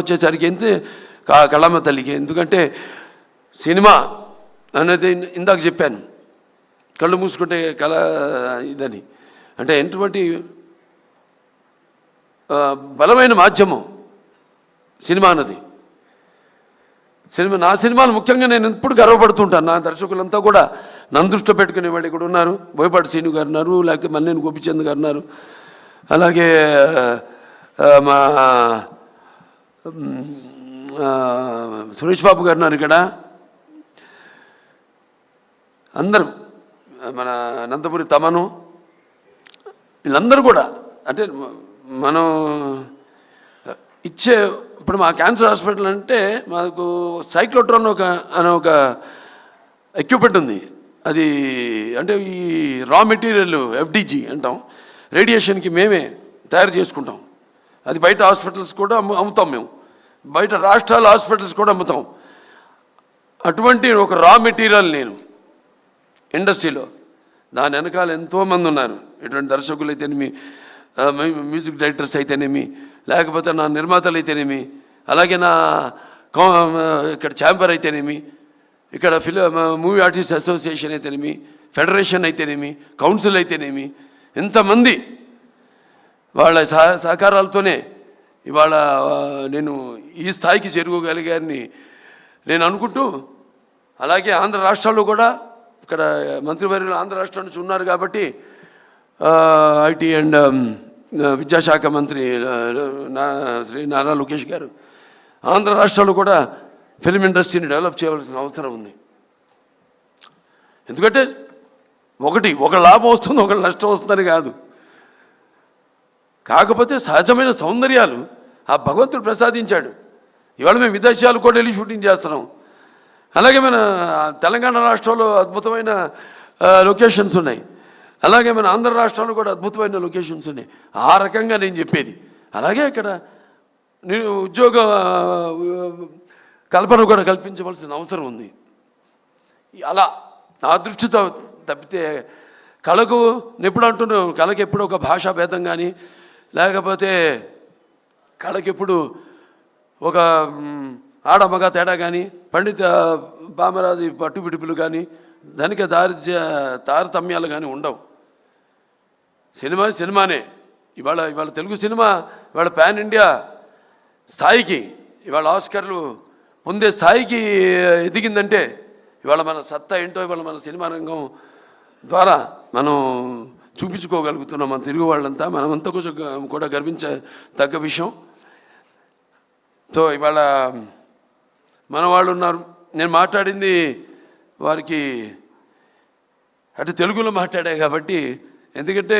వచ్చేసరికి ఎంత కా- కళమ్మ తల్లికి? ఎందుకంటే సినిమా అనేది ఇందాక చెప్పాను. కళ్ళు మూసుకుంటే కళ ఇదని. అంటే ఎటువంటి బలమైన మాధ్యమం సినిమా అన్నది. సినిమా నా సినిమాలు ముఖ్యంగా నేను ఎప్పుడు గర్వపడుతుంటాను. నా దర్శకులంతా కూడా నన్ను దృష్టిలో పెట్టుకునే వాళ్ళు ఇక్కడ ఉన్నారు. బోయపాటి శ్రీను గారు ఉన్నారు లేకపోతే మల్లేని గోపిచంద్ గారు ఉన్నారు. అలాగే మా సురేష్ బాబు గారు ఉన్నారు ఇక్కడ. అందరూ మన అనంతపురి తమను వీళ్ళందరూ కూడా అంటే మనం ఇచ్చే ఇప్పుడు మా క్యాన్సర్ హాస్పిటల్ అంటే మాకు సైక్లోట్రాన్ ఒక అనే ఒక ఎక్విప్మెంట్ ఉంది. అది అంటే ఈ రా మెటీరియల్ ఎఫ్డిజి అంటాం. రేడియేషన్కి మేమే తయారు చేసుకుంటాం. అది బయట హాస్పిటల్స్ కూడా అమ్ము అమ్ముతాం మేము. బయట రాష్ట్రాల హాస్పిటల్స్ కూడా అమ్ముతాం. అటువంటి ఒక రా మెటీరియల్ నేను ఇండస్ట్రీలో దాని వెనకాల ఎంతోమంది ఉన్నారు. ఇటువంటి దర్శకులు అయితేనేమి మ్యూజిక్ డైరెక్టర్స్ అయితేనేమి లేకపోతే నా నిర్మాతలు అయితేనేమి అలాగే నా కౌ- ఇక్కడ ఛాంబర్ అయితేనేమి ఇక్కడ ఫిలిం మూవీ ఆర్టిస్ట్ అసోసియేషన్ అయితేనేమి ఫెడరేషన్ అయితేనేమి కౌన్సిల్ అయితేనేమి ఎంతమంది వాళ్ళ సహ సహకారాలతోనే ఇవాళ నేను ఈ స్థాయికి చేరుకోగలిగారని నేను అనుకుంటూ అలాగే ఆంధ్ర రాష్ట్రాల్లో కూడా ఇక్కడ మంత్రివర్యులు ఆంధ్ర రాష్ట్రం నుంచి ఉన్నారు కాబట్టి ఐటీ అండ్ విద్యాశాఖ మంత్రి నా శ్రీ నారా లోకేష్ గారు ఆంధ్ర రాష్ట్రాలు కూడా ఫిలిం ఇండస్ట్రీని డెవలప్ చేయవలసిన అవసరం ఉంది. ఎందుకంటే ఒకటి ఒక లాభం వస్తుంది ఒక నష్టం వస్తుందని కాదు. కాకపోతే సహజమైన సౌందర్యాలు ఆ భగవంతుడు ప్రసాదించాడు. ఇవాళ మేము విదేశాలు కూడా వెళ్ళి షూటింగ్ చేస్తున్నాం. అలాగే మన తెలంగాణ రాష్ట్రంలో అద్భుతమైన లొకేషన్స్ ఉన్నాయి. అలాగే మన ఆంధ్ర రాష్ట్రంలో కూడా అద్భుతమైన లొకేషన్స్ ఉన్నాయి. ఆ రకంగా నేను చెప్పేది. అలాగే ఇక్కడ నేను ఉద్యోగ కల్పన కూడా కల్పించవలసిన అవసరం ఉంది. అలా నా దృష్టితో తప్పితే కళకు నేను ఎప్పుడు అంటున్నాను కళకు ఎప్పుడు ఒక భాషా భేదం కానీ లేకపోతే కళకి ఒక మ్, ఆడ మగ తేడా కానీ పండిత బామరాజు పట్టుబిడుపులు కానీ ధనిక దారిద్ర్య తారతమ్యాలు కానీ ఉండవు. సినిమా సినిమానే. ఇవాళ ఇవాళ తెలుగు సినిమా ఇవాళ పాన్ ఇండియా స్థాయికి ఇవాళ ఆస్కర్లు పొందే స్థాయికి ఎదిగిందంటే ఇవాళ మన సత్తా ఏంటో ఇవాళ మన సినిమా రంగం ద్వారా మనం చూపించుకోగలుగుతున్నాం మన తెలుగు వాళ్ళంతా మనమంతా కొంచెం కూడా గర్వించ తగ్గ విషయం. సో ఇవాళ మన వాళ్ళు ఉన్నారు. నేను మాట్లాడింది వారికి అటు తెలుగులో మాట్లాడా కాబట్టి ఎందుకంటే